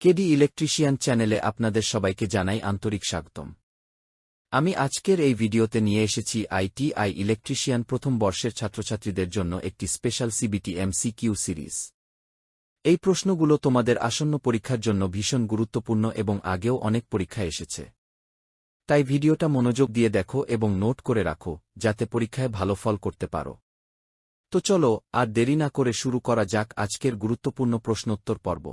KD electrician চ্যানেলে আপনাদের সবাইকে জানাই আন্তরিক স্বাগতম। আমি আজকের এই ভিডিওতে নিয়ে এসেছি আইটিআই ইলেকট্রিশিয়ান প্রথম বর্ষের ছাত্রছাত্রীদের জন্য একটি স্পেশাল সিবিটি এমসিকিউ সিরিজ। এই প্রশ্নগুলো তোমাদের আসন্ন পরীক্ষার জন্য ভীষণ গুরুত্বপূর্ণ এবং আগেও অনেক পরীক্ষা এসেছে। তাই ভিডিওটা মনোযোগ দিয়ে দেখো এবং নোট করে রাখো, যাতে পরীক্ষায় ভালো ফল করতে পারো। তো চলো, আর দেরি না করে শুরু করা যাক আজকের গুরুত্বপূর্ণ প্রশ্নোত্তর পর্ব।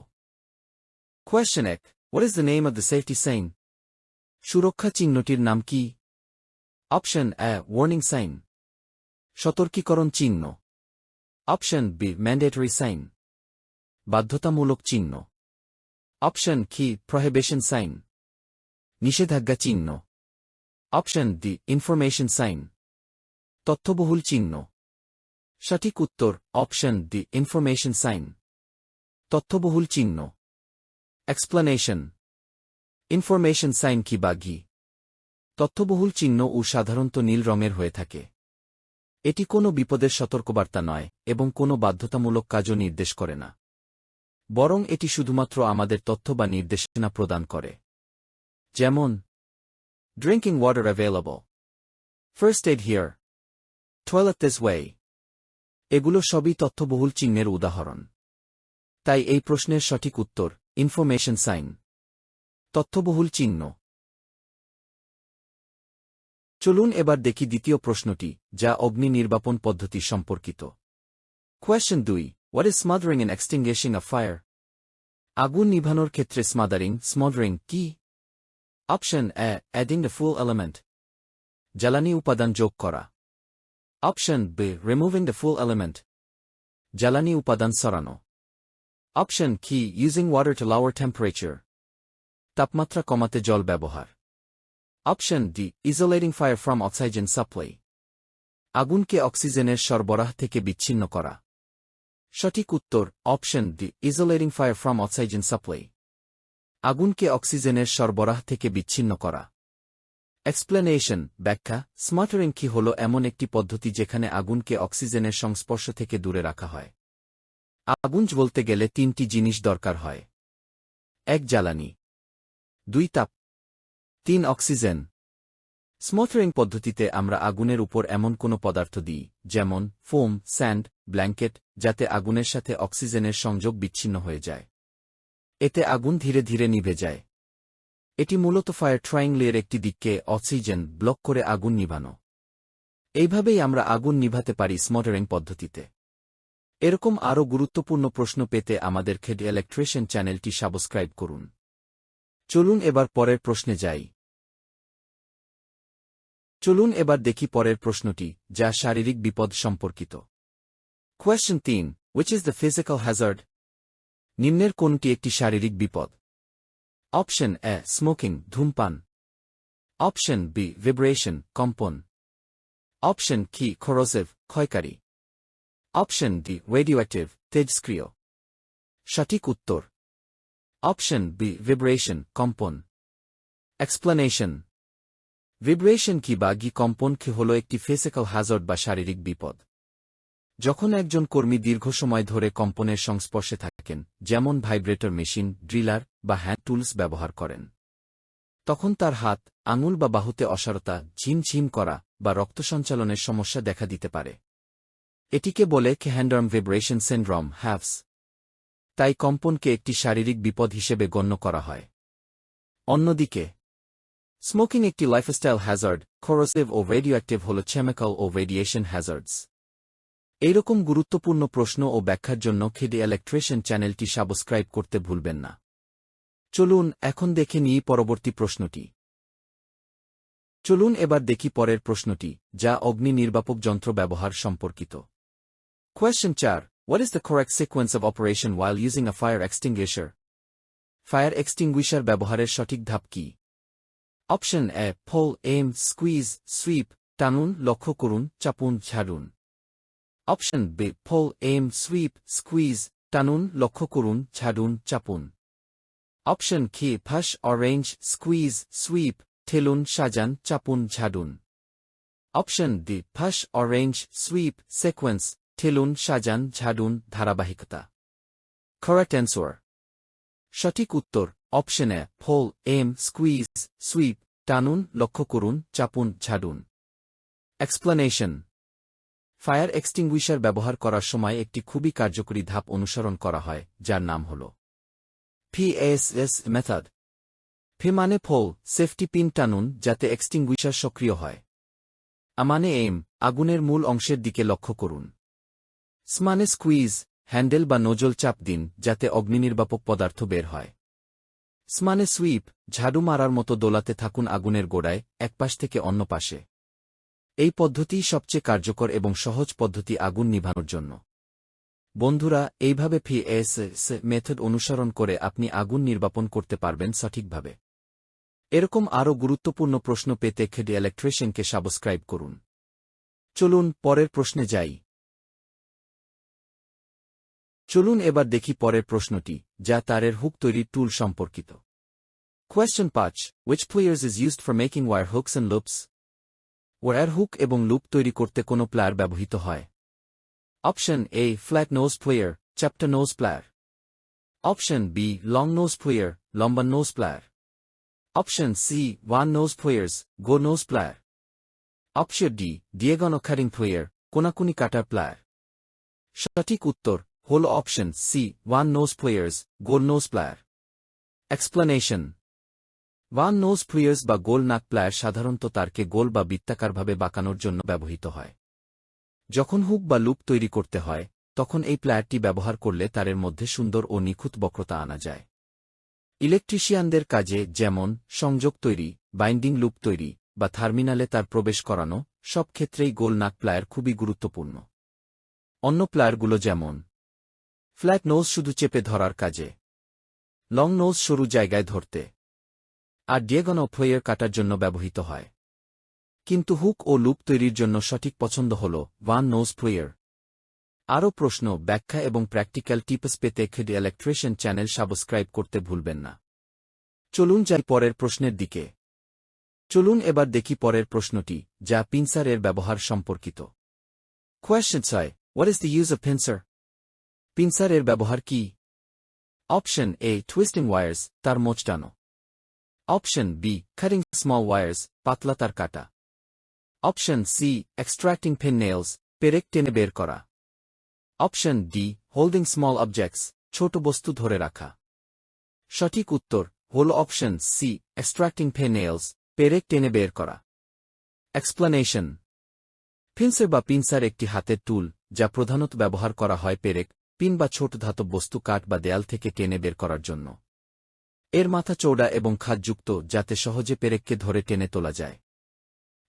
কোয়েশ্চেন এক what is the name of the safety sign সুরক্ষা চিহ্নটির নাম কি অপশন এ ওয়ার্নিং সাইন সতর্কীকরণ চিহ্ন অপশন বি ম্যান্ডেটরি সাইন বাধ্যতামূলক চিহ্ন অপশন কি প্রহেবেশন সাইন নিষেধাজ্ঞা চিহ্ন অপশন ডি ইনফরমেশন সাইন তথ্যবহুল চিহ্ন সঠিক উত্তর অপশন ডি ইনফরমেশন সাইন তথ্যবহুল চিহ্ন এক্সপ্লানেশন ইনফরমেশন সাইন কি বা ঘি তথ্যবহুল চিহ্ন ও সাধারণত নীল রঙের হয়ে থাকে। এটি কোনো বিপদের সতর্কবার্তা নয় এবং কোনো বাধ্যতামূলক কাজও নির্দেশ করে না। বরং এটি শুধুমাত্র আমাদের তথ্য বা নির্দেশনা প্রদান করে। যেমন drinking water available first aid here toilet this way এগুলো সবই তথ্যবহুল চিহ্নের উদাহরণ। তাই এই প্রশ্নের সঠিক উত্তর ইনফরমেশন সাইন তথ্যবহুল চিহ্ন। চলুন এবার দেখি দ্বিতীয় প্রশ্নটি, যা অগ্নি নির্বাপন পদ্ধতি সম্পর্কিত। কোয়েশ্চেন দুই what is smothering in extinguishing a fire আগুন নিভানোর ক্ষেত্রে স্মাদারিং স্মদারিং কি? Option A adding the fuel element জ্বালানি উপাদান যোগ করা। Option B removing the fuel element জ্বালানি উপাদান সরানো। Option C using water to lower temperature তাপমাত্রা কমাতে জল ব্যবহার. Option D isolating fire from oxygen supply আগুনকে অক্সিজেনের সরবরাহ থেকে বিচ্ছিন্ন করা। সঠিক উত্তর option D isolating fire from oxygen supply আগুনকে অক্সিজেনের সরবরাহ থেকে বিচ্ছিন্ন করা। এক্সপ্লেনেশন ব্যাখ্যা স্মার্টারিং কি হল এমন একটি পদ্ধতি যেখানে আগুনকে অক্সিজেনের সংস্পর্শ থেকে দূরে রাখা হয়। আগুন জ্বলতে গেলে তিনটি জিনিস দরকার হয়। এক, জ্বালানি। দুই, তাপ। তিন, অক্সিজেন। স্মোথারিং পদ্ধতিতে আমরা আগুনের উপর এমন কোনো পদার্থ দিই, যেমন ফোম, স্যান্ড, ব্ল্যাঙ্কেট, যাতে আগুনের সাথে অক্সিজেনের সংযোগ বিচ্ছিন্ন হয়ে যায়। এতে আগুন ধীরে ধীরে নিভে যায়। এটি মূলত ফায়ার ট্রাইংলের একটি দিককে অক্সিজেন ব্লক করে আগুন নিভানো। এইভাবেই আমরা আগুন নিভাতে পারি স্মটারিং পদ্ধতিতে। এরকম আরও গুরুত্বপূর্ণ প্রশ্ন পেতে আমাদের খেড ইলেকট্রিশিয়ান চ্যানেলটি সাবস্ক্রাইব করুন। চলুন এবার পরের প্রশ্নে যাই। চলুন এবার দেখি পরের প্রশ্নটি, যা শারীরিক বিপদ সম্পর্কিত। কোয়েশ্চেন তিন which is the physical hazard নিম্নের কোনটি একটি শারীরিক বিপদ? অপশন এ স্মোকিং ধূমপান। অপশন বি ভিব্রেশন কম্পন। অপশন কি খোরোসেভ ক্ষয়কারী। অপশন ডি রেডিওঅ্যাক্টিভ তেজস্ক্রিয় সঠিক উত্তর অপশন বি ভিব্রেশন কম্পন এক্সপ্লানেশন ভিব্রেশন কি বা গি কম্পন কি হল একটি ফিজিক্যাল হ্যাজর্ড বা শারীরিক বিপদ যখন একজন কর্মী দীর্ঘ সময় ধরে কম্পনের সংস্পর্শে থাকেন যেমন ভাইব্রেটর মেশিন ড্রিলার বা হ্যান্ড টুলস ব্যবহার করেন তখন তার হাত আঙুল বা বাহুতে অসারতা ঝিমঝিম করা বা রক্ত সঞ্চালনের সমস্যা দেখা দিতে পারে এটিকে বলে হ্যান্ডার্ম ভিব্রেশন সিন্ড্রম, হ্যাভস। তাই কম্পনকে একটি শারীরিক বিপদ হিসেবে গণ্য করা হয়। অন্যদিকে, স্মোকিং একটি লাইফস্টাইল হ্যাজার্ড খোরোসিভ ও রেডিওঅ্যাক্টিভ হল কেমিক্যাল ও রেডিয়েশন হ্যাজার্ডস এইরকম গুরুত্বপূর্ণ প্রশ্ন ও ব্যাখ্যার জন্য খেডে ইলেকট্রিশিয়ান চ্যানেলটি সাবস্ক্রাইব করতে ভুলবেন না। চলুন, এখন দেখে নিই পরবর্তী প্রশ্নটি। চলুন এবার দেখি পরের প্রশ্নটি, যা অগ্নি নির্বাপক যন্ত্র ব্যবহার সম্পর্কিত। কোয়েশ্চেন চার what is the correct sequence of operation while using a fire extinguisher fire extinguisher ব্যবহারের সঠিক ধাপ কি? Option A pull aim squeeze sweep টানুন, লক্ষ্য করুন, চাপুন, ঝাড়ুন। অপশন বে ফোল এম সুইপ স্কুইজ টানুন, লক্ষ্য করুন, ঝাড়ুন, চাপুন। অপশন খে ফাঁস অরেঞ্জ স্কুইজ সুইপ ঠেলুন, সাজান, চাপুন, ঝাড়ুন। Option D push arrange sweep sequence ঠেলুন, সাজান, ঝাড়ুন, ধারাবাহিকতা। করেক্ট অ্যান্সার সঠিক উত্তর option A pull aim squeeze sweep টানুন, লক্ষ্য করুন, চাপুন, ঝাড়ুন। এক্সপ্লানেশন ফায়ার এক্সটিংগুইশার ব্যবহার করার সময় একটি খুবই কার্যকরী ধাপ অনুসরণ করা হয়, যার নাম হল পিএসএস মেথড ফে মানে ফোল সেফটি পিন টানুন, যাতে এক্সটিংগুইশার সক্রিয় হয়। আমানে এম আগুনের মূল অংশের দিকে লক্ষ্য করুন। স্মানে স্কুইজ, হ্যান্ডেল বা নজল চাপ দিন, যাতে অগ্নিনির্বাপক পদার্থ বের হয়। স্মানে সুইপ, ঝাড়ু মারার মতো দোলাতে থাকুন আগুনের গোড়ায়, একপাশ থেকে অন্য পাশে। এই পদ্ধতিই সবচেয়ে কার্যকর এবং সহজ পদ্ধতি আগুন নিভানোর জন্য। বন্ধুরা, এইভাবে পিএসএস মেথড অনুসরণ করে আপনি আগুন নির্বাপন করতে পারবেন সঠিকভাবে। এরকম আরও গুরুত্বপূর্ণ প্রশ্ন পেতে খেডি ইলেকট্রিশিয়ানকে সাবস্ক্রাইব করুন। চলুন, পরের প্রশ্নে যাই। চলুন এবার দেখি পরের প্রশ্নটি, যা তারের হুক তৈরির টুল সম্পর্কিত। কোয়েশ্চন পাঁচ which pliers is used for making wire hooks and loops wire hook এবং লুপ তৈরি করতে কোনো প্লেয়ার ব্যবহৃত হয়? Option A flat nose plier chapter nose plier option B long nose plier লম্বা নোজ প্লেয়ার অপশন সি ওয়ান nose pliers গো nose plier option D diagonal cutting plier কোনাকুনি কাটার প্লেয়ার সঠিক উত্তর হল অপশন সি ওয়ান নোজ প্লেয়ার্স গোল nose plier explanation ওয়ান নোজ প্লেয়ার্স বা গোল নাক প্লেয়ার সাধারণত তারকে গোল বা বৃত্তাকারভাবে বাঁকানোর জন্য ব্যবহৃত হয়। যখন হুক বা লুপ তৈরি করতে হয়, তখন এই প্লেয়ারটি ব্যবহার করলে তারের মধ্যে সুন্দর ও নিখুঁত বক্রতা আনা যায়। ইলেকট্রিশিয়ানদের কাজে যেমন সংযোগ তৈরি বাইন্ডিং লুপ তৈরি বা থার্মিনালে তার প্রবেশ করানো, সব ক্ষেত্রেই গোল নাক প্লায়ার খুবই গুরুত্বপূর্ণ। অন্য প্লায়ারগুলো যেমন ফ্ল্যাট নোজ শুধু চেপে ধরার কাজে। লং নোজ সরু জায়গায় ধরতে। আর ডিয়েগন অফয়ের কাটার জন্য ব্যবহৃত হয়। কিন্তু হুক ও লুপ তৈরির জন্য সঠিক পছন্দ হল ওয়ান নোজ প্লেয়ার আরও প্রশ্ন, ব্যাখ্যা এবং প্র্যাকটিক্যাল টিপস পেতে খেড ইলেকট্রিশিয়ান চ্যানেল সাবস্ক্রাইব করতে ভুলবেন না। চলুন যাই পরের প্রশ্নের দিকে। চলুন এবার দেখি পরের প্রশ্নটি, যা পিনসার এর ব্যবহার সম্পর্কিত। কোয়েশ্চেন ছয় what is the use of pincer pincer এর ব্যবহার কি? অপশন এ টুইস্টিং ওয়ার্স তার মোচটানো option B cutting small wires পাতলা তার কাটা। Option C extracting pin nails পেরেক টেনে বের করা। Option D holding small objects ছোট বস্তু ধরে রাখা। সঠিক উত্তর, হল option C extracting pin nails পেরেক টেনে বের করা। এক্সপ্লানেশন পিনসের বা পিনসার একটি হাতের টুল যা প্রধানত ব্যবহার করা হয় পেরেক পিন বা ছোট ধাতব বস্তু কাঠ বা দেয়াল থেকে টেনে বের করার জন্য। এর মাথা চৌড়া এবং খাদযুক্ত যাতে সহজে পেরেককে ধরে টেনে তোলা যায়।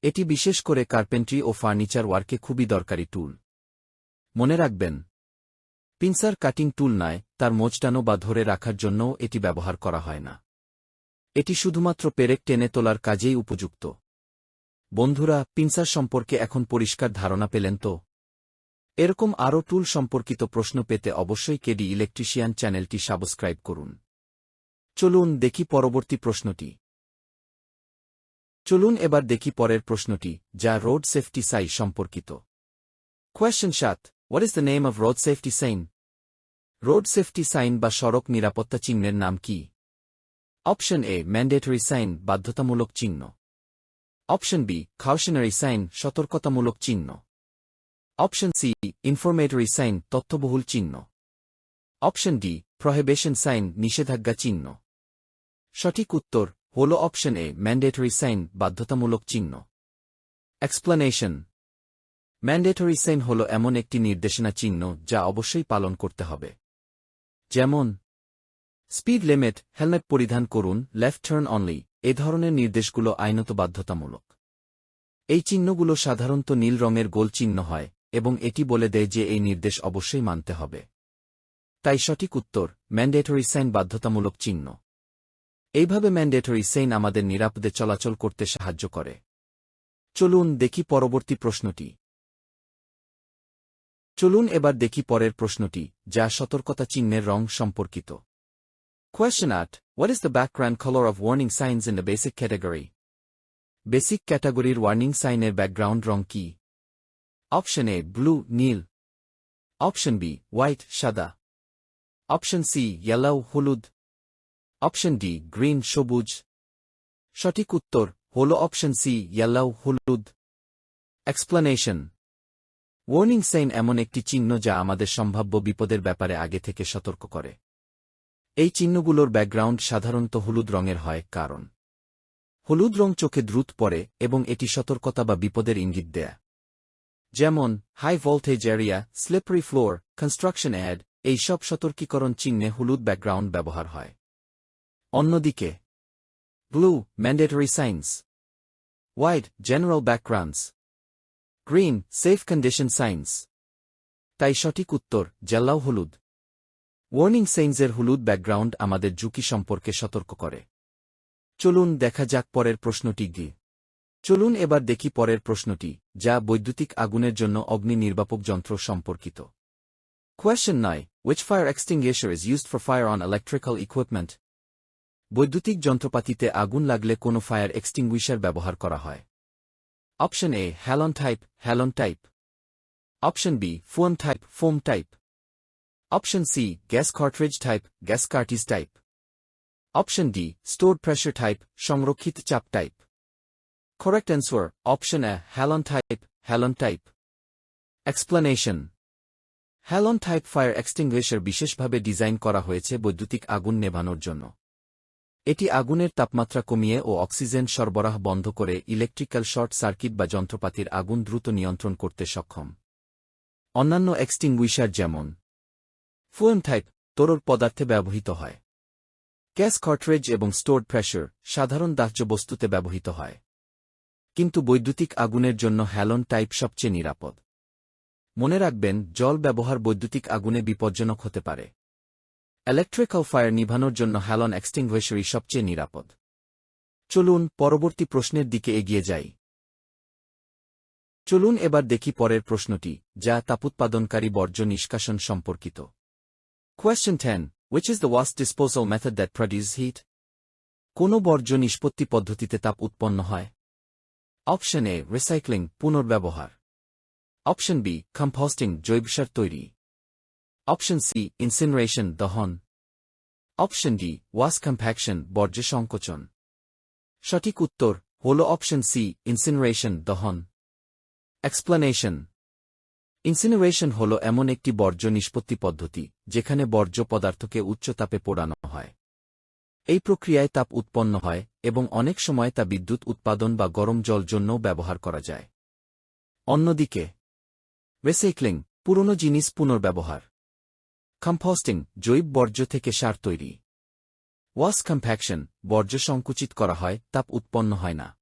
এটি বিশেষ করে কার্পেন্ট্রি ও ফার্নিচার ওয়ার্কে খুবই দরকারি টুল। মনে রাখবেন, পিনসার কাটিং টুল নয় তার মোচটানো বা ধরে রাখার জন্যও এটি ব্যবহার করা হয় না। এটি শুধুমাত্র পেরেক টেনে তোলার কাজেই উপযুক্ত। বন্ধুরা, পিনসার সম্পর্কে এখন পরিষ্কার ধারণা পেলেন তো? এরকম আরও টুল সম্পর্কিত প্রশ্ন পেতে অবশ্যই কেডি ইলেকট্রিশিয়ান চ্যানেলটি সাবস্ক্রাইব করুন। চলুন দেখি পরবর্তী প্রশ্নটি। চলুন এবার দেখি পরের প্রশ্নটি, যা রোড সেফটি সাই সম্পর্কিত। কোয়েশ্চেন সাত, what is the name of road safety sign? Road safety sign বা সড়ক নিরাপত্তা চিহ্নের নাম কি? অপশন এ, ম্যান্ডেটরি সাইন, বাধ্যতামূলক চিহ্ন। অপশন বি খাউশনারি সাইন, সতর্কতামূলক চিহ্ন। অপশন সি ইনফরমেটরি সাইন তথ্যবহুল চিহ্ন। অপশন ডি প্রহেবেশন সাইন নিষেধাজ্ঞা চিহ্ন। সঠিক উত্তর হল অপশন এ ম্যান্ডেটরি সাইন বাধ্যতামূলক চিহ্ন। এক্সপ্লানেশন ম্যান্ডেটরি সাইন হল এমন একটি নির্দেশনা চিহ্ন যা অবশ্যই পালন করতে হবে। যেমন স্পিড লিমিট হেলমেট পরিধান করুন লেফট টার্ন অনলি এ ধরনের নির্দেশগুলো আইনত বাধ্যতামূলক। এই চিহ্নগুলো সাধারণত নীল রঙের গোল চিহ্ন হয় এবং এটি বলে দেয় যে এই নির্দেশ অবশ্যই মানতে হবে। তাই সঠিক উত্তর, ম্যান্ডেটরি সাইন বাধ্যতামূলক চিহ্ন। এইভাবে ম্যান্ডেটরি সাইন আমাদের নিরাপদে চলাচল করতে সাহায্য করে। চলুন দেখি পরবর্তী প্রশ্নটি। চলুন এবার দেখি পরের প্রশ্নটি, যা সতর্কতা চিহ্নের রং সম্পর্কিত। কোয়েশ্চেন আট what is the background colour of warning signs in the basic category basic ক্যাটাগরির ওয়ার্নিং সাইনের ব্যাকগ্রাউন্ড রং কি? অপশন এ ব্লু নীল অপশন বি হোয়াইট সাদা. অপশন সি ইয়েলাও হলুদ. অপশন ডি গ্রিন সবুজ. সঠিক উত্তর হল অপশন সি ইয়াল্লাও হলুদ. এক্সপ্লানেশন ওয়ার্নিং সাইন এমন একটি চিহ্ন যা আমাদের সম্ভাব্য বিপদের ব্যাপারে আগে থেকে সতর্ক করে। এই চিহ্নগুলোর ব্যাকগ্রাউন্ড সাধারণত হলুদ রঙের হয়, কারণ হলুদ রং চোখে দ্রুত পড়ে এবং এটি সতর্কতা বা বিপদের ইঙ্গিত দেয়। যেমন high voltage area slippery floor construction ahead এই সব সতর্কীকরণ চিহ্নে হলুদ ব্যাকগ্রাউন্ড ব্যবহার হয়। অন্যদিকে blue mandatory signs white general backgrounds green safe condition signs তাই সঠিক উত্তর জেল্লাও হলুদ। ওয়ার্নিং সাইন্সের হলুদ ব্যাকগ্রাউন্ড আমাদের ঝুঁকি সম্পর্কে সতর্ক করে। চলুন দেখা যাক পরের প্রশ্নটি গিয়ে চলুন এবার দেখি পরের প্রশ্নটি, যা বৈদ্যুতিক আগুনের জন্য অগ্নি নির্বাপক যন্ত্র সম্পর্কিত। কোয়েশ্চেন নয় which fire extinguisher is used for fire on electrical equipment বৈদ্যুতিক যন্ত্রপাতিতে আগুন লাগলে কোনো ফায়ার এক্সটিংগুইশার ব্যবহার করা হয়। Option A halon type halon type option B foam type foam type option C gas cartridge type gas cartridge type option D store pressure type সংরক্ষিত চাপ type Correct answer, option A, Halon type, Halon type. Explanation. Halon type fire extinguisher বিশেষভাবে design করা হয়েছে বৈদ্যুতিক আগুন নেভানোর জন্য। এটি আগুনের তাপমাত্রা কমিয়ে ও অক্সিজেন সরবরাহ বন্ধ করে ইলেকট্রিক্যাল শর্ট সার্কিট বা যন্ত্রপাতির আগুন দ্রুত নিয়ন্ত্রণ করতে সক্ষম। অন্যান্য এক্সটিংগুইশার যেমন ফুয়েম টাইপ তরল পদার্থে ব্যবহৃত হয়। গ্যাস কার্ট্রেজ এবং স্টোর্ড প্রেশার সাধারণ দাহ্য বস্তুতে ব্যবহৃত হয়। কিন্তু বৈদ্যুতিক আগুনের জন্য হ্যালন টাইপ সবচেয়ে নিরাপদ। মনে রাখবেন, জল ব্যবহার বৈদ্যুতিক আগুনে বিপজ্জনক হতে পারে। ইলেকট্রিক্যাল ফায়ার নিভানোর জন্য হ্যালন এক্সটিংগুইশারই সবচেয়ে নিরাপদ। চলুন পরবর্তী প্রশ্নের দিকে এগিয়ে যাই। চলুন এবার দেখি পরের প্রশ্নটি, যা তাপুৎপাদনকারী বর্জ্য নিষ্কাশন সম্পর্কিত। Question ten which is the waste disposal method that produce heat কোন বর্জ্য নিষ্পত্তি পদ্ধতিতে তাপ উৎপন্ন হয়? অপশন এ রিসাইক্লিং পুনর্ব্যবহার। অপশন বি কম্পোস্টিং জৈবসার তৈরি। অপশন সি ইনসিনারেশন দহন। অপশন ডি ওয়াস কম্প্যাকশন বর্জ্য সংকোচন। সঠিক উত্তর হল অপশন সি ইনসিনারেশন দহন। এক্সপ্লানেশন ইনসিনারেশন হল এমন একটি বর্জ্য নিষ্পত্তি পদ্ধতি, যেখানে বর্জ্য পদার্থকে উচ্চ তাপে পোড়ানো হয়। এই প্রক্রিয়ায় তাপ উৎপন্ন হয় এবং অনেক সময় তা বিদ্যুৎ উৎপাদন বা গরম জল জন্যও ব্যবহার করা যায়। অন্যদিকে রেসাইক্লিং পুরনো জিনিস পুনর্ব্যবহার। কম্পোস্টিং জৈব বর্জ্য থেকে সার তৈরি। ওয়াস কম্প্যাকশন বর্জ্য সংকুচিত করা হয়, তাপ উৎপন্ন হয় না।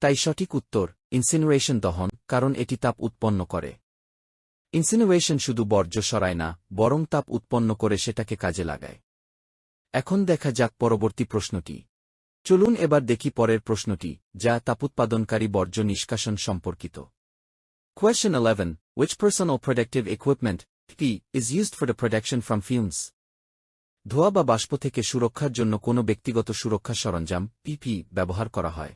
তাই সঠিক উত্তর ইনসিনুয়েশন দহন, কারণ এটি তাপ উৎপন্ন করে। ইনসিনুয়েশন শুধু বর্জ্য সরায় না, বরং তাপ উৎপন্ন করে সেটাকে কাজে লাগায়। এখন দেখা যাক পরবর্তী প্রশ্নটি। চলুন এবার দেখি পরের প্রশ্নটি, যা তাপুৎপাদনকারী বর্জ্য নিষ্কাশন সম্পর্কিত। Question eleven which personal productive equipment P is used for the protection from fumes ধোয়া বা বাষ্প থেকে সুরক্ষার জন্য কোনো ব্যক্তিগত সুরক্ষা সরঞ্জাম পিপি ব্যবহার করা হয়।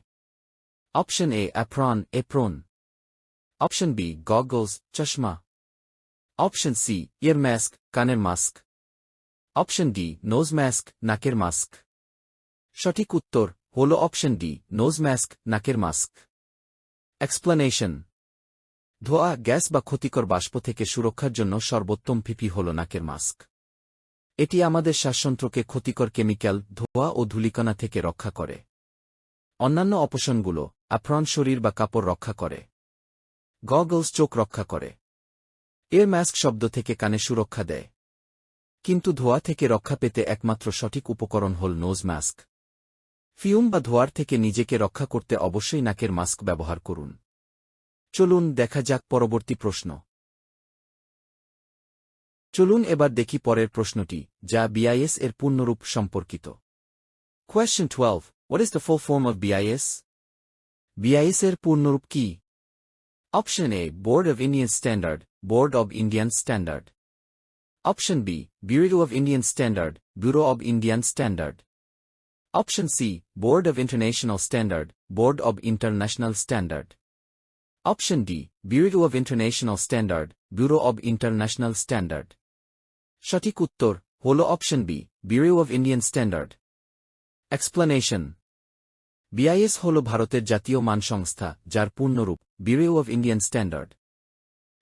Option A apron apron option B goggles চশমা। অপশন সি ইয়ার মাস্ক কানের mask option D nose mask নাকের মাস্ক সঠিক উত্তর হল অপশন ডি নোজ মাস্ক নাকের মাস্ক এক্সপ্লানেশন ধোয়া, গ্যাস বা ক্ষতিকর বাষ্প থেকে সুরক্ষার জন্য সর্বোত্তম পিপি হল নাকের মাস্ক এটি আমাদের শ্বাসযন্ত্রকে ক্ষতিকর কেমিক্যাল, ধোয়া ও ধূলিকণা থেকে রক্ষা করে। অন্যান্য অপশনগুলো আফ্রন শরীর বা কাপড় রক্ষা করে। গগলস চোখ রক্ষা করে। এর মাস্ক শব্দ থেকে কানে সুরক্ষা দেয়। কিন্তু ধোয়া থেকে রক্ষা পেতে একমাত্র সঠিক উপকরণ হল নোজ মাস্ক। ফিউম বা ধোয়ার থেকে নিজেকে রক্ষা করতে অবশ্যই নাকের মাস্ক ব্যবহার করুন। চলুন দেখা যাক পরবর্তী প্রশ্ন। চলুন এবার দেখি পরের প্রশ্নটি, যা বিআইএস এর পূর্ণরূপ সম্পর্কিত। Question twelve what is the full form of BIS BIS এর পূর্ণরূপ কি? Option A board of Indian standard board of Indian standard option B bureau of Indian standard bureau of Indian standard option C board of international standard board of international standard option D bureau of international standard bureau of international standard সঠিক উত্তর হল option B bureau of Indian standard explanation BIS হল ভারতের জাতীয় মান সংস্থা যার পূর্ণরূপ ব্যুরো অব ইন্ডিয়ান স্ট্যান্ডার্ড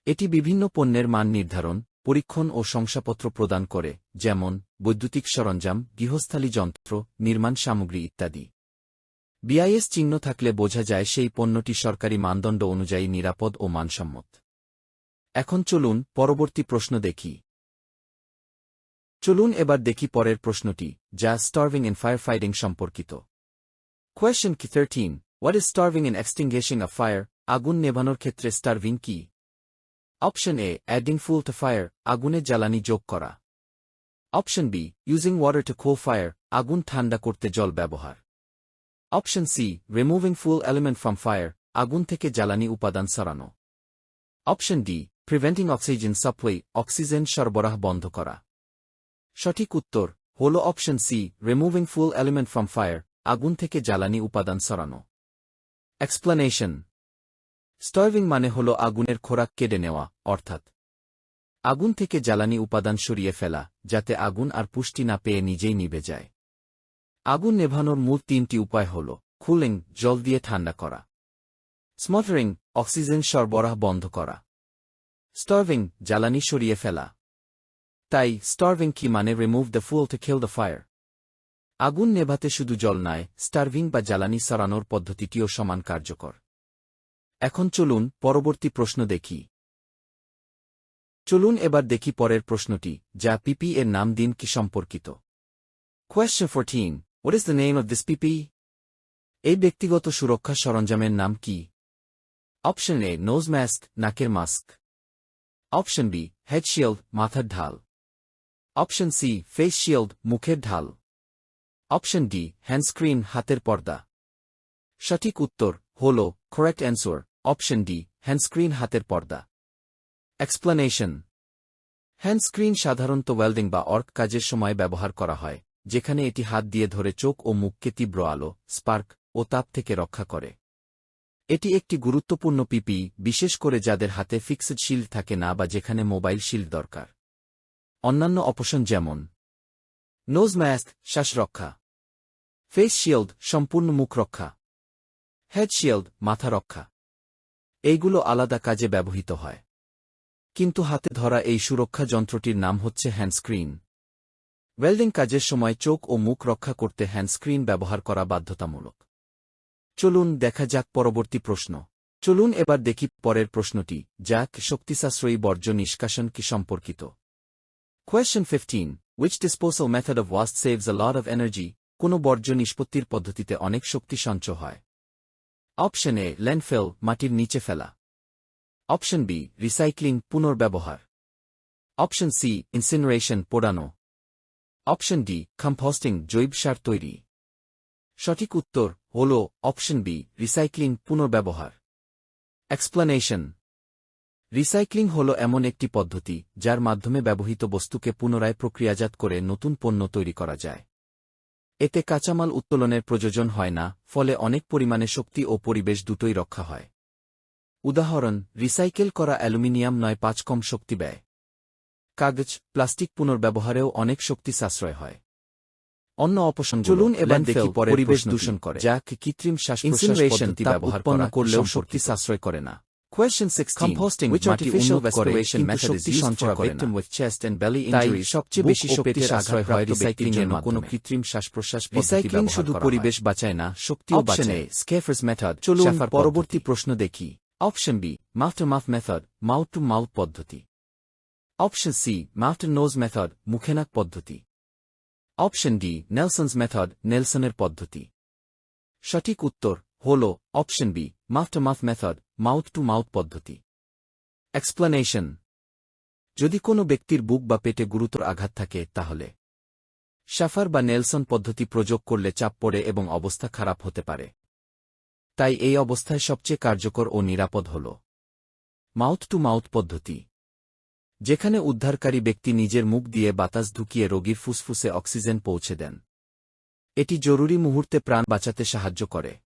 এটি বিভিন্ন পণ্যের মান নির্ধারণ পরীক্ষণ ও শংসাপত্র প্রদান করে, যেমন, বৈদ্যুতিক সরঞ্জাম, গৃহস্থালী যন্ত্র, নির্মাণ সামগ্রী ইত্যাদি। বিআইএস চিহ্ন থাকলে বোঝা যায় সেই পণ্যটি সরকারি মানদণ্ড অনুযায়ী নিরাপদ ও মানসম্মত। এখন চলুন পরবর্তী প্রশ্ন দেখি। চলুন এবার দেখি পরের প্রশ্নটি, যা স্টার্ভিং ইন ফায়ার ফাইটিং সম্পর্কিত। কোয়েশ্চেন কি thirteen what is starving in extinguishing a fire আগুন নেভানোর ক্ষেত্রে স্টার্ভিং কি? Option A adding fuel to fire আগুনে জ্বালানি যোগ করা। Option B using water to cool fire আগুন ঠান্ডা করতে জল ব্যবহার। Option C removing fuel element from fire আগুন থেকে জ্বালানি উপাদান সরানো। Option D preventing oxygen supply oxygen সরবরাহ বন্ধ করা। সঠিক উত্তর, হল option C removing fuel element from fire আগুন থেকে জ্বালানি উপাদান সরানো। এক্সপ্লানেশন স্টার্ভিং মানে হল আগুনের খোরাক কেড়ে নেওয়া, অর্থাৎ আগুন থেকে জ্বালানি উপাদান সরিয়ে ফেলা, যাতে আগুন আর পুষ্টি না পেয়ে নিজেই নিভে যায়। আগুন নেভানোর মূল তিনটি উপায় হল, কুলিং, জল দিয়ে ঠান্ডা করা। স্মটারিং অক্সিজেন সরবরাহ বন্ধ করা। স্টার্ভিং জ্বালানি সরিয়ে ফেলা। তাই স্টার্ভিং কি মানে remove the fuel to kill the fire আগুন নেভাতে শুধু জল নয় স্টার্ভিং বা জ্বালানি সরানোর পদ্ধতিটিও সমান কার্যকর। এখন চলুন পরবর্তী প্রশ্ন দেখি। চলুন এবার দেখি পরের প্রশ্নটি, যা পিপি এর নাম দিন কি সম্পর্কিত। Question fourteen what is the name of this PP? এই ব্যক্তিগত সুরক্ষা সরঞ্জামের নাম কি? অপশন এ নোজ মাস্ক নাকের মাস্ক অপশন বি হেড মাথার ঢাল. অপশন সি ফেস শিল্ড মুখের ঢাল. অপশন ডি হ্যান্ডস্ক্রিন হাতের পর্দা. সঠিক উত্তর, হল correct answer option D hand screen হাতের পর্দা। এক্সপ্লানেশন হ্যান্ডস্ক্রিন সাধারণত ওয়েল্ডিং বা অর্ক কাজের সময় ব্যবহার করা হয়, যেখানে এটি হাত দিয়ে ধরে চোখ ও মুখকে তীব্র আলো স্পার্ক ও তাপ থেকে রক্ষা করে। এটি একটি গুরুত্বপূর্ণ পিপি বিশেষ করে যাদের হাতে ফিক্সড শিল্ড থাকে না বা যেখানে মোবাইল শিল্ড দরকার। অন্যান্য অপশন যেমন নোজ ম্যাস্ক শ্বাসরক্ষা। ফেস শিল্ড সম্পূর্ণ মুখ রক্ষা। হেড শিল্ড মাথা রক্ষা। এইগুলো আলাদা কাজে ব্যবহৃত হয়। কিন্তু হাতে ধরা এই সুরক্ষা যন্ত্রটির নাম হচ্ছে হ্যান্ডস্ক্রিন। ওয়েল্ডিং কাজের সময় চোখ ও মুখ রক্ষা করতে হ্যান্ডস্ক্রিন ব্যবহার করা বাধ্যতামূলক। চলুন দেখা যাক পরবর্তী প্রশ্ন। চলুন এবার দেখি পরের প্রশ্নটি যাক শক্তি সাশ্রয়ী বর্জ্য নিষ্কাশন কি সম্পর্কিত? Question fifteen which disposal method of waste saves a lot of energy কোনো বর্জ্য নিষ্পত্তির পদ্ধতিতে অনেক শক্তি সঞ্চয় হয়। অপশন এ, ল্যান্ডফেল, মাটির নিচে ফেলা। অপশন বি, রিসাইক্লিং, পুনর্ব্যবহার। অপশন সি, ইনসিনারেশন, পোড়ানো। অপশন ডি, কম্পোস্টিং, জৈব সার তৈরি। সঠিক উত্তর হল অপশন বি, রিসাইক্লিং, পুনর্ব্যবহার। এক্সপ্লানেশন। রিসাইক্লিং হল এমন একটি পদ্ধতি, যার মাধ্যমে ব্যবহৃত বস্তুকে পুনরায় প্রক্রিয়াজাত করে নতুন পণ্য তৈরি করা যায়। এতে কাঁচামাল উত্তোলনের প্রয়োজন হয় না ফলে অনেক পরিমাণে শক্তি ও পরিবেশ দুটোই রক্ষা হয়। উদাহরণ রিসাইকেল করা অ্যালুমিনিয়াম নয় পাঁচ কম শক্তি ব্যয়। কাগজ প্লাস্টিক পুনর্ব্যবহারেও অনেক শক্তি সাশ্রয় হয়। অন্য অপশন চলুন এবার দেখি পরিবেশ দূষণ করে। যা কৃত্রিম শ্বাস ব্যবহার করা করলেও শক্তি সাশ্রয় করে না। Question 16. Composting, which artificial কিন্তু method is used for a victim with chest and belly injuries সবচেয়ে বেশি ও শক্তি পেটের সাশ্রয় হয় recycling এর কোনো। কৃত্রিম শ্বাস-প্রশ্বাস ব্যবহার শুধু পরিবেশ। বাঁচায় না, শক্তিও বাঁচায়। স্কেফার্স মেথড চলুন পরবর্তী প্রশ্ন দেখি option B mouth to mouth method mouth to mouth পদ্ধতি option C mouth to nose method মুখেনাক পদ্ধতি অপশন ডি নেলসনস মেথড নেলসনের পদ্ধতি সঠিক উত্তর হল option B mouth to mouth method mouth to mouth পদ্ধতি। এক্সপ্লানেশন। যদি কোনো ব্যক্তির বুক বা পেটে গুরুতর আঘাত থাকে, তাহলে। শাফার বা নেলসন পদ্ধতি প্রয়োগ করলে চাপ পড়ে এবং অবস্থা খারাপ হতে পারে। তাই এই অবস্থায় সবচেয়ে কার্যকর ও নিরাপদ হল। মাউথ টু মাউথ পদ্ধতি। যেখানে উদ্ধারকারী ব্যক্তি নিজের মুখ দিয়ে বাতাস ঢুকিয়ে রোগীর ফুসফুসে অক্সিজেন পৌঁছে দেন। এটি জরুরি মুহূর্তে প্রাণ বাঁচাতে সাহায্য করে।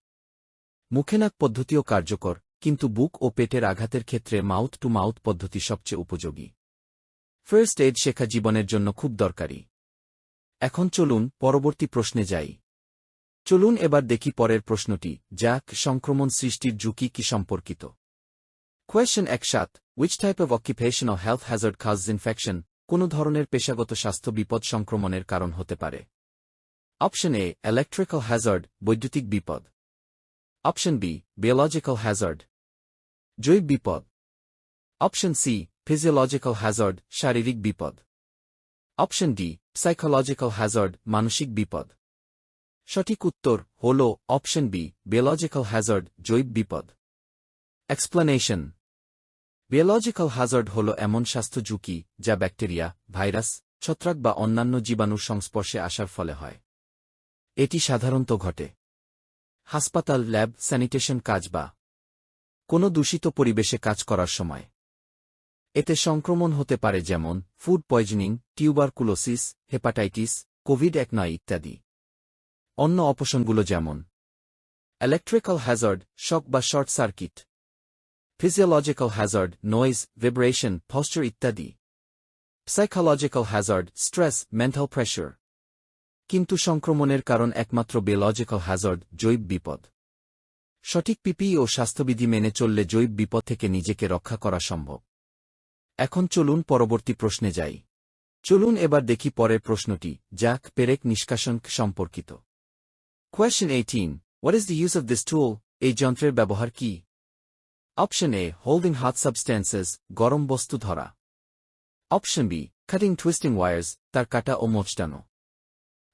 মুখেনাক পদ্ধতিও কার্যকর। কিন্তু বুক ও পেটের আঘাতের ক্ষেত্রে মাউথ টু মাউথ পদ্ধতি সবচেয়ে উপযোগী। ফার্স্ট এড শেখা জীবনের জন্য খুব দরকারি। এখন চলুন পরবর্তী প্রশ্নে যাই। চলুন এবার দেখি পরের প্রশ্নটি যাক সংক্রমণ সৃষ্টির ঝুঁকি কি সম্পর্কিত? কোয়েশ্চেন এক সাত which type of of occupational health hazard কাজ ইনফেকশন কোন ধরনের পেশাগত স্বাস্থ্য বিপদ সংক্রমণের কারণ হতে পারে? অপশন এ ইলেকট্রিক্যাল হ্যাজার্ড বৈদ্যুতিক বিপদ। অপশন বি বিওলজিক্যাল হ্যাজার্ড জৈব বিপদ অপশন সি ফিজিওলজিক্যাল হ্যাজার্ড শারীরিক বিপদ অপশন ডি সাইকোলজিক্যাল হ্যাজার্ড মানসিক বিপদ সঠিক উত্তর হল অপশন বি বিওলজিক্যাল হ্যাজার্ড জৈব বিপদ এক্সপ্লানেশন বিওলজিক্যাল হ্যাজার্ড হল এমন স্বাস্থ্য ঝুঁকি যা ব্যাকটেরিয়া, ভাইরাস, ছত্রাক বা অন্যান্য জীবাণুর সংস্পর্শে আসার ফলে হয়। এটি সাধারণত ঘটে। হাসপাতাল, ল্যাব, স্যানিটেশন কাজ বা কোনো দূষিত পরিবেশে কাজ করার সময়। এতে সংক্রমণ হতে পারে যেমন food poisoning, tuberculosis, hepatitis covid এক নয় ইত্যাদি। অন্য অপশনগুলো যেমন ইলেকট্রিক্যাল হ্যাজার্ড শক বা short circuit physiological hazard noise vibration foster ইত্যাদি। Psychological hazard stress mental pressure কিন্তু সংক্রমণের কারণ একমাত্র বিওলজিক্যাল হ্যাজার্ড জৈব বিপদ। সঠিক পিপি ও স্বাস্থ্যবিধি মেনে চললে জৈব বিপদ থেকে নিজেকে রক্ষা করা সম্ভব। এখন চলুন পরবর্তী প্রশ্নে যাই। চলুন এবার দেখি পরের প্রশ্নটি যাক পেরেক নিষ্কাশন সম্পর্কিত। Question eighteen what is the use of this tool এই যন্ত্রের ব্যবহার কি? Option A holding hot substances গরম বস্তু ধরা। Option B cutting twisting wires তার কাটা ও মোচটানো।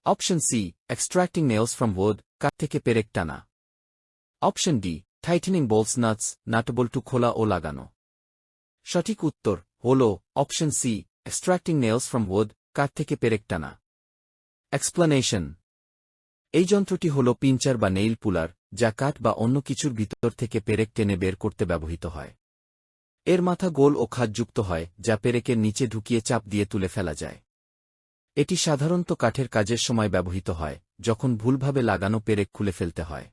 Option C extracting nails from wood কাঠ থেকে পেরেক টানা। Option D tightening bolts nuts nut bolt খোলা ও লাগানো। সঠিক উত্তর হল option C extracting nails from wood কাঠ থেকে পেরেক টানা। এক্সপ্লানেশন এই যন্ত্রটি হল পিঞ্চার বা নেইল পুলার যা কাঠ বা অন্য কিছুর ভিতর থেকে পেরেক টেনে বের করতে ব্যবহৃত হয়। এর মাথা গোল ও খাদযুক্ত হয়, যা পেরেকের নিচে ঢুকিয়ে চাপ দিয়ে তুলে ফেলা যায়। এটি সাধারণত কাঠের কাজের সময় ব্যবহৃত হয়, যখন ভুলভাবে লাগানো পেরেক খুলে ফেলতে হয়।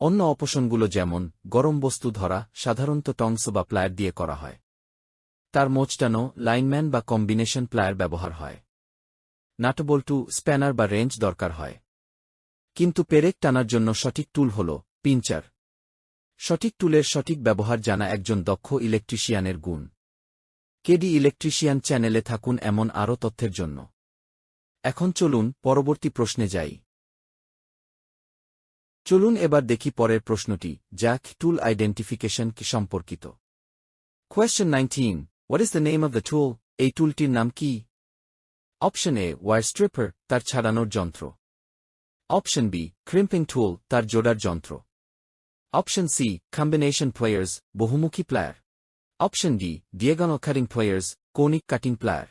অন্য অপশনগুলো যেমন, গরম বস্তু ধরা, সাধারণত টংস বা প্লায়ার দিয়ে করা হয়। তার মোচটানো লাইনম্যান বা কম্বিনেশন প্লায়ার ব্যবহার হয়। নাটবল্টু, স্প্যানার বা রেঞ্জ দরকার হয়। কিন্তু পেরেক টানার জন্য সঠিক টুল হল পিঞ্চার সঠিক টুলের সঠিক ব্যবহার জানা একজন দক্ষ ইলেকট্রিশিয়ানের গুণ। কেডি ইলেকট্রিশিয়ান চ্যানেলে থাকুন এমন আরও তথ্যের জন্য। এখন চলুন পরবর্তী প্রশ্নে যাই। চলুন এবার দেখি পরের প্রশ্নটি জ্যাক টুল আইডেন্টিফিকেশন কি সম্পর্কিত। Question nineteen what is the name of the tool এই টুলটির নাম কি? অপশন এ ওয়ার স্ট্রিপার তার ছাড়ানোর যন্ত্র। অপশন বি ক্রিম্পিং টুল তার জোড়ার যন্ত্র। অপশন সি কম্বিনেশন প্লেয়ার্স বহুমুখী plier option D diagonal cutting pliers কৌণিক কাটিং প্লেয়ার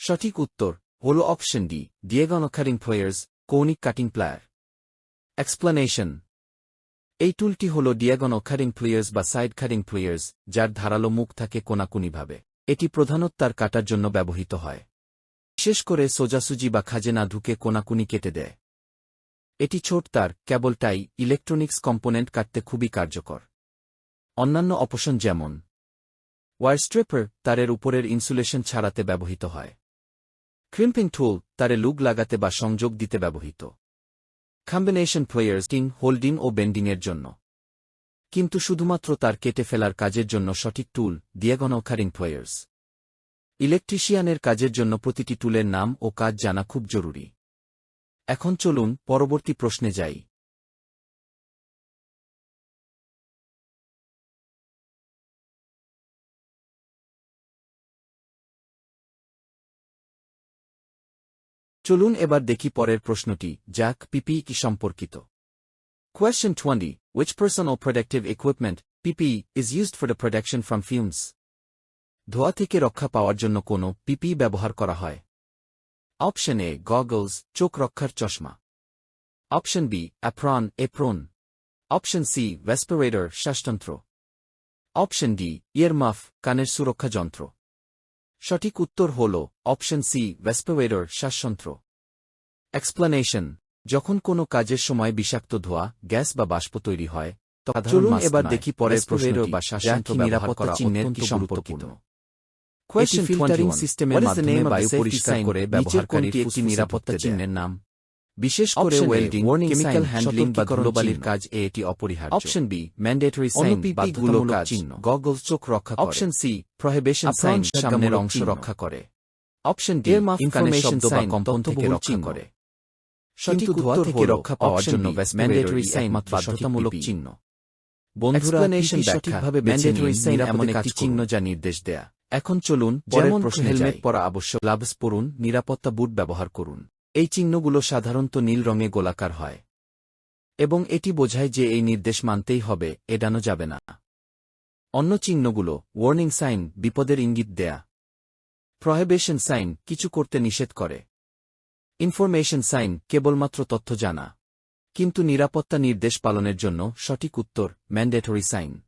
সঠিক উত্তর হল option D diagonal cutting pliers কৌণিক কাটিং প্লেয়ার এক্সপ্লানেশন এই টুলটি হল ডিয়াগনো খারিং প্লেয়ার্স বা সাইড খারিং প্লেয়ার্স যার ধারালো মুখ থাকে কোনাকুনিভাবে। এটি প্রধানত তার কাটার জন্য ব্যবহৃত হয়। বিশেষ করে সোজাসুজি বা খাজে না ঢুকে কোনাকুনি কেটে দেয়। এটি ছোট তার, কেবল টাই ইলেকট্রনিক্স কম্পোনেন্ট কাটতে খুবই কার্যকর। অন্যান্য অপশন যেমন ওয়ারস্ট্রেপার তারের উপরের ইনসুলেশন ছাড়াতে ব্যবহৃত হয়। ক্রিম্পিং টুল তারে লুগ লাগাতে বা সংযোগ দিতে ব্যবহৃত। কম্বিনেশন প্লেয়ার্স টিং হোল্ডিং ও বেন্ডিংয়ের জন্য। কিন্তু শুধুমাত্র তার কেটে ফেলার কাজের জন্য সঠিক টুল দিয়াগনো খারিং প্লেয়ার্স ইলেকট্রিশিয়ানের কাজের জন্য প্রতিটি টুলের নাম ও কাজ জানা খুব জরুরি। এখন চলুন পরবর্তী প্রশ্নে যাই। চলুন এবার দেখি পরের প্রশ্নটি, যাক, পিপি কি সম্পর্কিত? Question twenty which person O productive equipment PP is used for the production from fumes ধোয়া থেকে রক্ষা পাওয়ার জন্য কোনো পিপি ব্যবহার করা হয়? অপশন এ গগলস চোখ রক্ষার চশমা। Option B apron apron option C respirator শ্বাসতন্ত্র option D earmuff কানের সুরক্ষা যন্ত্র। সঠিক উত্তর হল অপশন সি ভেসপারেটর শ্বাসযন্ত্র। এক্সপ্লানেশন যখন কোনো কাজের সময় বিষাক্ত ধোয়া গ্যাস বা বাষ্প তৈরি হয় চলুন এবার দেখি পরের প্রশ্ন বা শ্বাসযন্ত্র নিরাপত্তা চিহ্নের কি সম্পর্কিত? কোয়েশ্চেন ফিল্টারিং সিস্টেমের মাধ্যমে বায়ু পরিষ্কার করে ব্যবহারকারীর একটি নিরাপত্তা চিহ্নের নাম? বিশেষ করে ওয়েল্ডিং warning কেমিক্যাল হ্যান্ডলিং বা ধুলোবালির কাজ এ এটি অপরিহার্য। অপশন বি ম্যান্ডেটরি সাইন বা PP ধুলো কাজ চিহ্ন। গগলস চোখ রক্ষা করে। অপশন সি প্রহেবেশন সাইন সামনের অংশ রক্ষা করে। অপশন ডি ইনফরমেশন বা কম্পন থেকে রক্ষা করে। সঠিক উত্তর থেকে রক্ষা পাওয়ার জন্য ম্যান্ডেটরি সাইন বাধ্যতামূলক চিহ্ন। বন্ধুরা ব্যাখ্যা, সঠিকভাবে ম্যান্ডেটরি সাইন এমন একটি চিহ্ন যা নির্দেশ দেয়া এখন চলুন যেমন হেলমেট পরা আবশ্যক গ্লাভস পরুন নিরাপত্তা বুট ব্যবহার করুন। এই চিহ্নগুলো সাধারণত নীল রঙে গোলাকার হয়। এবং এটি বোঝায় যে এই নির্দেশ মানতেই হবে এড়ানো যাবে না। অন্য চিহ্নগুলো ওয়ার্নিং সাইন বিপদের ইঙ্গিত দেয়া। প্রহেবেশন সাইন কিছু করতে নিষেধ করে। ইনফরমেশন সাইন কেবলমাত্র তথ্য জানা। কিন্তু নিরাপত্তা নির্দেশ পালনের জন্য সঠিক উত্তর ম্যান্ডেটরি সাইন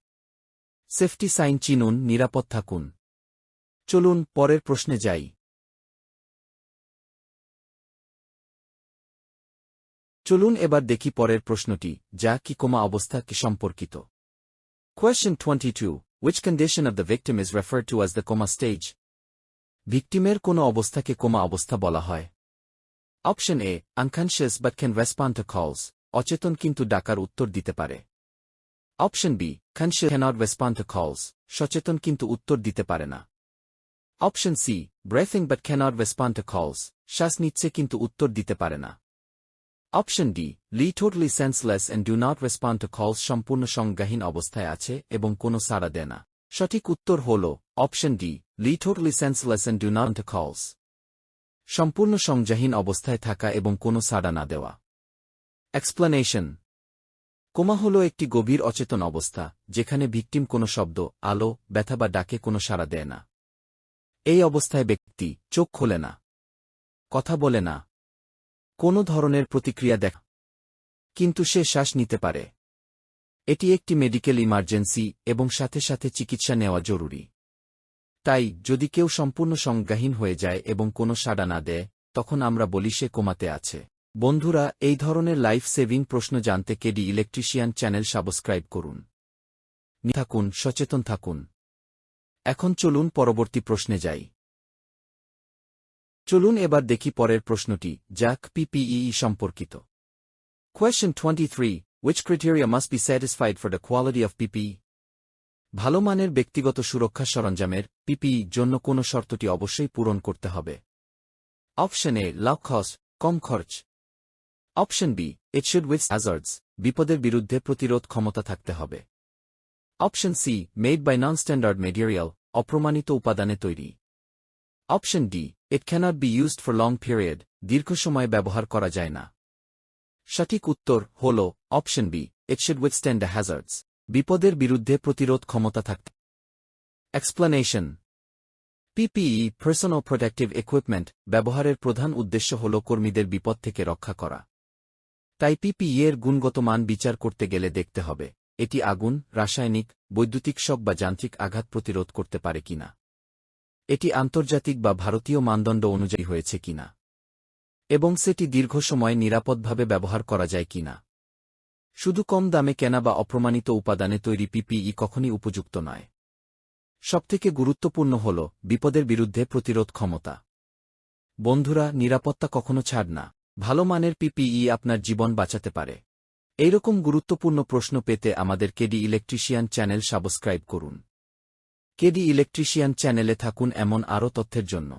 সেফটি সাইন চিনুন, নিরাপদ থাকুন। চলুন, পরের প্রশ্নে যাই। চলুন এবার দেখি পরের প্রশ্নটি, যা কি কোমা অবস্থা কি সম্পর্কিত Question 22. Which condition of the victim is referred to as the coma stage? ভিকটিমের কোনো অবস্থাকে কোমা অবস্থা বলা হয় option A unconscious but can respond to calls অচেতন কিন্তু ডাকার উত্তর দিতে পারে option B conscious cannot respond to calls সচেতন কিন্তু উত্তর দিতে পারে না option C breathing but cannot respond to calls শ্বাস নিচ্ছে কিন্তু উত্তর দিতে পারে না option D Li totally senseless and do not respond to calls সম্পূর্ণ সংজ্ঞাহীন অবস্থায় আছে এবং কোনো সাড়া দেয় না। সঠিক উত্তর হল option D Li totally senseless and do not calls সম্পূর্ণ সংজ্ঞাহীন অবস্থায় থাকা এবং কোনো সাড়া না দেওয়া। এক্সপ্লানেশন কোমা হল একটি গভীর অচেতন অবস্থা, যেখানে ভিকটিম কোনো শব্দ, আলো, ব্যথা বা ডাকে কোনো সাড়া দেয় না। এই অবস্থায় ব্যক্তি চোখ খোলে না, কথা বলে না কোনো ধরনের প্রতিক্রিয়া দেখ। কিন্তু সে শ্বাস নিতে পারে। এটি একটি মেডিকেল ইমার্জেন্সি এবং সাথে সাথে চিকিৎসা নেওয়া জরুরি। তাই, যদি কেউ সম্পূর্ণ সংজ্ঞাহীন হয়ে যায় এবং কোনো সাড়া না দেয়, তখন আমরা বলি সে কোমাতে আছে। বন্ধুরা, এই ধরনের লাইফ সেভিং প্রশ্ন জানতে কেডি ইলেকট্রিশিয়ান চ্যানেল সাবস্ক্রাইব করুন। থাকুন, সচেতন থাকুন। এখন চলুন পরবর্তী প্রশ্নে যাই। চলুন এবার দেখি পরের প্রশ্নটি যাক পিপিই সম্পর্কিত Question 23. Which criteria must be satisfied for the quality of PPE? ভালো মানের ব্যক্তিগত সুরক্ষা সরঞ্জামের পিপিই জন্য কোনো শর্তটি অবশ্যই পূরণ করতে হবে অপশন এ লাভ খস কম খরচ option B it should with hazards বিপদের বিরুদ্ধে প্রতিরোধ ক্ষমতা থাকতে হবে option C made by non standard material অপ্রমাণিত উপাদানে তৈরি option D it cannot be used for long period দীর্ঘ সময় ব্যবহার করা যায় না। সঠিক উত্তর হল option B it should withstand the hazards বিপদের বিরুদ্ধে প্রতিরোধ ক্ষমতা থাকতে explanation PPE personal protective equipment ব্যবহারের প্রধান উদ্দেশ্য হল কর্মীদের বিপদ থেকে রক্ষা করা। তাই পিপিই এর গুণগত মান বিচার করতে গেলে দেখতে হবে, এটি আগুন, রাসায়নিক, বৈদ্যুতিক শক বা যান্ত্রিক আঘাত প্রতিরোধ করতে পারে কিনা। এটি আন্তর্জাতিক বা ভারতীয় মানদণ্ড অনুযায়ী হয়েছে কিনা? এবং সেটি দীর্ঘ সময় নিরাপদভাবে ব্যবহার করা যায় কিনা? শুধু কম দামে কেনা বা অপ্রমাণিত উপাদানে তৈরি পিপিই কখনই উপযুক্ত নয়। সবথেকে গুরুত্বপূর্ণ হল বিপদের বিরুদ্ধে প্রতিরোধ ক্ষমতা। বন্ধুরা, নিরাপত্তা কখনো ছাড় না। ভালো মানের পিপিই আপনার জীবন বাঁচাতে পারে। এইরকম গুরুত্বপূর্ণ প্রশ্ন পেতে আমাদের কেডি ইলেকট্রিশিয়ান চ্যানেল সাবস্ক্রাইব করুন। কেডি ইলেকট্রিশিয়ান চ্যানেলে থাকুন এমন আরও তথ্যের জন্য।